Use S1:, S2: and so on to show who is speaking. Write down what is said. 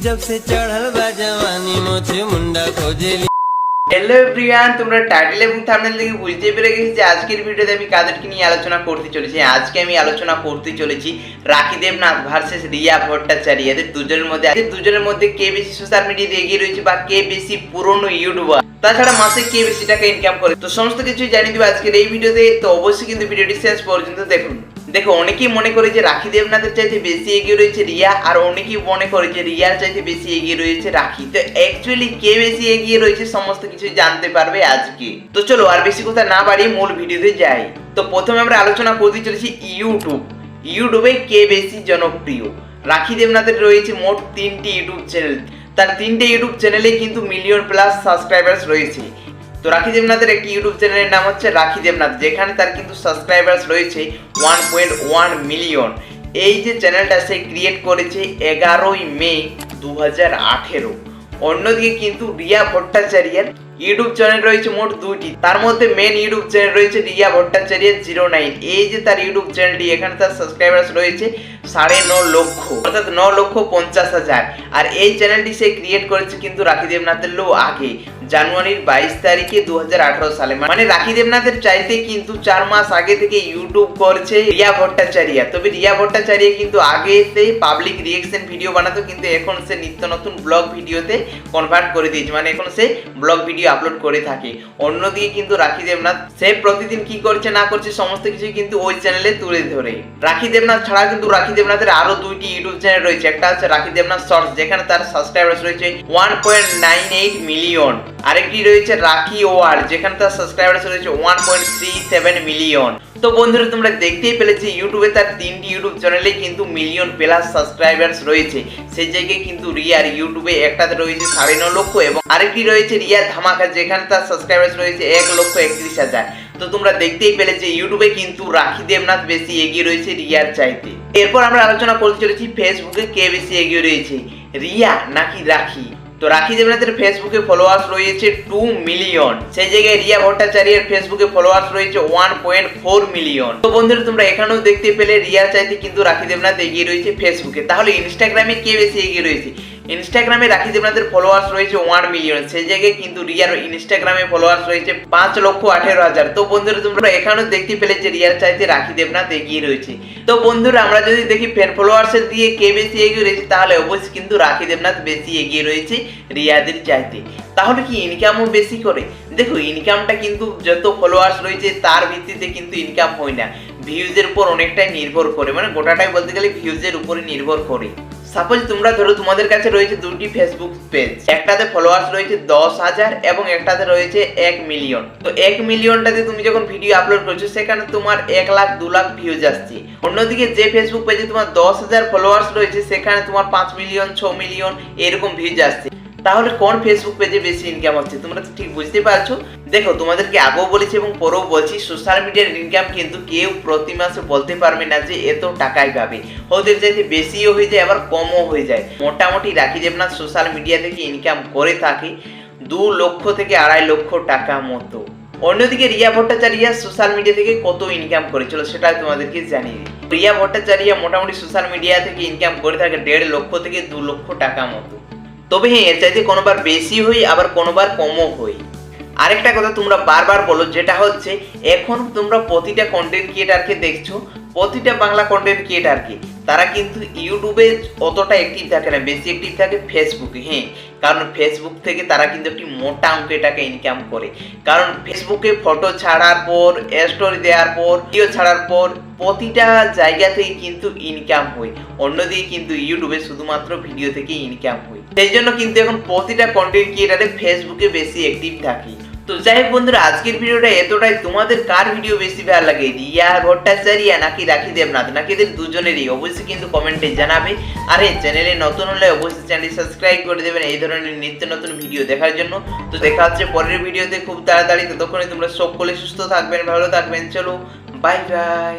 S1: जब से चढ़ल बा जवानी मोछे मुंडा खोजे
S2: হ্যালো এভরিওয়ান তোমরা টাইটেল এবং থাম্বনেল দেখে বুঝতে পেরে গেছি যে আজকের ভিডিওতে আমি কাদেরকে নিয়ে আলোচনা করতে চলেছি আজকে আমি আলোচনা করতে চলেছি রাখি দেবনাথ ভার্সেস রিয়া ভট্টাচার্য এদের দুজনের মধ্যে এদের দুজনের মধ্যে কে বেশি সোশ্যাল মিডিয়াতে এগিয়ে রয়েছে বা কে বেশি পুরনো ইউটিউবার তাছাড়া মাসে কে বেশি টাকা ইনকাম করে তো সমস্ত কিছু জানিয়ে দেবো আজকের এই ভিডিওতে তো অবশ্যই কিন্তু ভিডিওটি শেষ পর্যন্ত দেখুন দেখো, অনেকেই মনে করে যে রাখি দেবনাথের চাইতে বেশি এগিয়ে রয়েছে রিয়া, আর অনেকেই মনে করে যে রিয়ার চাইতে বেশি এগিয়ে রয়েছে রাখি। তো অ্যাকচুয়ালি কে বেশি এগিয়ে রয়েছে সমস্ত কিছু জানতে পারবে আজকে। তো চলো, আর বেশি কথা না বাড়িয়ে মূল ভিডিওতে যাই। তো প্রথমে আমরা আলোচনা করতে চলেছি ইউটিউব। ইউটিউবে কে বেশি জনপ্রিয়? রাখি দেবনাথের রয়েছে মোট তিনটি ইউটিউব চ্যানেল। তার তিনটে ইউটিউব চ্যানেলে কিন্তু মিলিয়ন প্লাস সাবস্ক্রাইবার্স রয়েছে। তো রাখি দেবনাথের একটি ইউটিউব চ্যানেলের নাম হচ্ছে রাখি দেবনাথ, যেখানে তার কিন্তু সাবস্ক্রাইবার্স রয়েছে ওয়ান পয়েন্ট ওয়ান মিলিয়ন এই যে চ্যানেলটা সে ক্রিয়েট করেছে এগারোই মে দু হাজার আঠেরো। অন্যদিকে কিন্তু রিয়া ভট্টাচার্যের ইউটিউব চ্যানেল রয়েছে মোট দুইটি। তার মধ্যে মেন ইউটিউব চ্যানেল রয়েছে রিয়া ভট্টাচার্য জিরো নাইন। এই যে তার ইউটিউব চ্যানেলটি, এখানে তার সাবস্ক্রাইবার্স রয়েছে সাড়ে ন লক্ষ, অর্থাৎ ন লক্ষ পঞ্চাশ হাজার। আর এই চ্যানেলটি সে ক্রিয়েট করেছে কিন্তু রাখি দেবনাথের লো আগে, জানুয়ারির বাইশ তারিখে দু হাজার আঠেরো সালে। মানে রাখি দেবনাথের চাইতে কিন্তু চার মাস আগে থেকে ইউটিউব করছে রিয়া ভট্টাচার্য। তবে রিয়া ভট্টাচার্য কিন্তু আগে সে পাবলিক রিয়েকশন ভিডিও বানাতো, কিন্তু এখন সে নিত্য নতুন ব্লগ ভিডিওতে কনভার্ট করে দিয়েছে। মানে এখন সে ব্লগ ভিডিও আপলোড করে থাকি। অন্যদিকে কিন্তু রাখি দেবনাথ, সে প্রতিদিন কি করছে না করছে সমস্ত কিছু কিন্তু ওই চ্যানেলে তুলে ধরে। রাখি দেবনাথ ছাড়া কিন্তু রাখি দেবনাথের আরও দুইটি ইউটিউব চ্যানেল রয়েছে। একটা হচ্ছে রাখি দেবনাথ শর্টস যেখানে তার সাবস্ক্রাইবার্স রয়েছে one point nine eight million আরেকটি রয়েছে রাখি ওয়ার যেখানে তার সাবস্ক্রাইবার্স রয়েছে one point three seven million তো বন্ধুরা, তোমরা দেখতেই পেলেছি ইউটিউবে তার তিনটি ইউটিউব চ্যানেলে কিন্তু মিলিয়ন প্লাস সাবস্ক্রাইবার্স রয়েছে। সেই জায়গায় কিন্তু রিয়ার ইউটিউবে একটাতে রয়েছে সাড়ে ন লক্ষ এবং আরেকটি রয়েছে রিয়া ধামাকা, যেখানে তার সাবস্ক্রাইবার্স রয়েছে এক লক্ষ একত্রিশ হাজার। তো তোমরা দেখতেই পেলে যে ইউটিউবে কিন্তু রাখি দেবনাথ বেশি এগিয়ে রয়েছে রিয়ার চাইতে। এরপর আমরা আলোচনা করতে চলেছি ফেসবুকে কে বেশি এগিয়ে রয়েছে, রিয়া নাকি রাখি? তো রাখি দেবনাথের ফেসবুকে ফলোয়ার্স রয়েছে টু মিলিয়ন সেই জায়গায় রিয়া ভট্টাচার্যের ফেসবুকে ফলোয়ার্স রয়েছে ওয়ান পয়েন্ট ফোর মিলিয়ন তো বন্ধুরা, তোমরা এখানেও দেখতে পেলে রিয়া চাইতে কিন্তু রাখি দেবনাথ এগিয়ে রয়েছে ফেসবুকে তাহলে ইনস্টাগ্রামে কে বেশি এগিয়ে রয়েছে? ইনস্টাগ্রামে রাখি দেবনাথের ফলোয়ার্স রয়েছে ওয়ান মিলিয়ন সেই জায়গায় কিন্তু রিয়ার ইনস্টাগ্রামে ফলোয়ার্স রয়েছে পাঁচ লক্ষ আঠেরো হাজার। তো বন্ধুরা, তোমরা এখানেও দেখতে পেলে যে রিয়ার চাইতে রাখি দেবনাথ এগিয়ে রয়েছে। তো বন্ধুরা, আমরা যদি দেখি ফ্যান ফলোয়ার্সের দিয়ে কে বেশি এগিয়ে রয়েছে, তাহলে অবশ্যই কিন্তু রাখি দেবনাথ বেশি এগিয়ে রয়েছে রিয়াদের চাইতে। তাহলে কি ইনকামও বেশি করে? দেখো ইনকামটা কিন্তু যত ফলোয়ার্স রয়েছে, তার ভিত্তিতে কিন্তু ইনকাম হয় না। ভিউজের উপর অনেকটাই নির্ভর করে। মানে গোটাটাই বলতে গেলে ভিউজের উপরে নির্ভর করে। সাপোজ তোমরা ধরো তোমাদের কাছে রয়েছে দুটি ফেসবুক পেজ একটাতে ফলোয়ার্স রয়েছে দশ হাজার এবং একটাতে রয়েছে এক মিলিয়ন তো এক মিলিয়নটাতে তুমি যখন ভিডিও আপলোড করছ, সেখানে তোমার এক লাখ, দু লাখ ভিউজ আসছে। অন্যদিকে যে ফেসবুক পেজে তোমার দশ হাজার ফলোয়ার্স রয়েছে, সেখানে তোমার পাঁচ মিলিয়ন ছ মিলিয়ন এরকম ভিউজ আসছে। তাহলে কোন ফেসবুক পেজে বেশি ইনকাম হচ্ছে? তোমরা তো ঠিক বুঝতে পারছ। দেখো, তোমাদেরকে আগেও বলেছি এবং পরেও বলছি সোশ্যাল মিডিয়ার ইনকাম কিন্তু কেউ প্রতি মাসে বলতে পারবে না যে এত টাকাই পাবে। ওদের চাইতে বেশিও হয়ে যায়, আবার কমও হয়ে যায়। মোটামুটি রাখি দেবনাথ সোশ্যাল মিডিয়া থেকে ইনকাম করে থাকে দু লক্ষ থেকে আড়াই লক্ষ টাকা মতো। অন্যদিকে রিয়া ভট্টাচার্য সোশ্যাল মিডিয়া থেকে কত ইনকাম করেছিল সেটা তোমাদেরকে জানিয়ে রিয়া ভট্টাচার্য মোটামুটি সোশ্যাল মিডিয়া থেকে ইনকাম করে থাকে দেড় লক্ষ থেকে দু লক্ষ টাকা মতো। তবে হ্যাঁ এর চাইতে কোনোবার বেশি হই, আবার কোনোবার কমও হই। আরেকটা কথা তোমরা বারবার বলো, যেটা হচ্ছে, এখন তোমরা প্রতিটা কন্টেন্ট ক্রিয়েটারকে দেখছ, প্রতিটা বাংলা কন্টেন্ট ক্রিয়েটারকে তারা কিন্তু ইউটিউবে অতটা অ্যাক্টিভ থাকে না, বেশি অ্যাক্টিভ থাকে ফেসবুকে হ্যাঁ। কারণ ফেসবুক থেকে তারা কিন্তু একটি মোটা অঙ্কের টাকা ইনকাম করে। কারণ ফেসবুকে ফটো ছাড়ার পর স্টোরি দেওয়ার পর ভিডিও ছাড়ার পর প্রতিটা জায়গা থেকে কিন্তু ইনকাম হয়। অন্যদিকে কিন্তু ইউটিউবে শুধুমাত্র ভিডিও থেকে ইনকাম হয়। সেই জন্য কিন্তু এখন প্রতিটা কন্টেন্ট ক্রিয়েটারে ফেসবুকে বেশি অ্যাক্টিভ থাকে। তো যাই হোক বন্ধুরা, আজকের ভিডিওটা এতটাই। তোমাদের কার ভিডিও বেশি ভালো লাগে, রিয়া ভট্টাচারিয়া নাকি রাখি দেবনাথ? নাকি এদের দুজনেরই। অবশ্যই কিন্তু কমেন্টে জানাবে। আর এই চ্যানেলে নতুন হলে অবশ্যই চ্যানেলটি সাবস্ক্রাইব করে দেবেন এই ধরনের নিত্য নতুন ভিডিও দেখার জন্য। তো দেখা হচ্ছে পরের ভিডিওতে খুব তাড়াতাড়ি। ততক্ষণে তোমরা সকলে সুস্থ থাকবেন, ভালো থাকবেন। চলো বাই বাই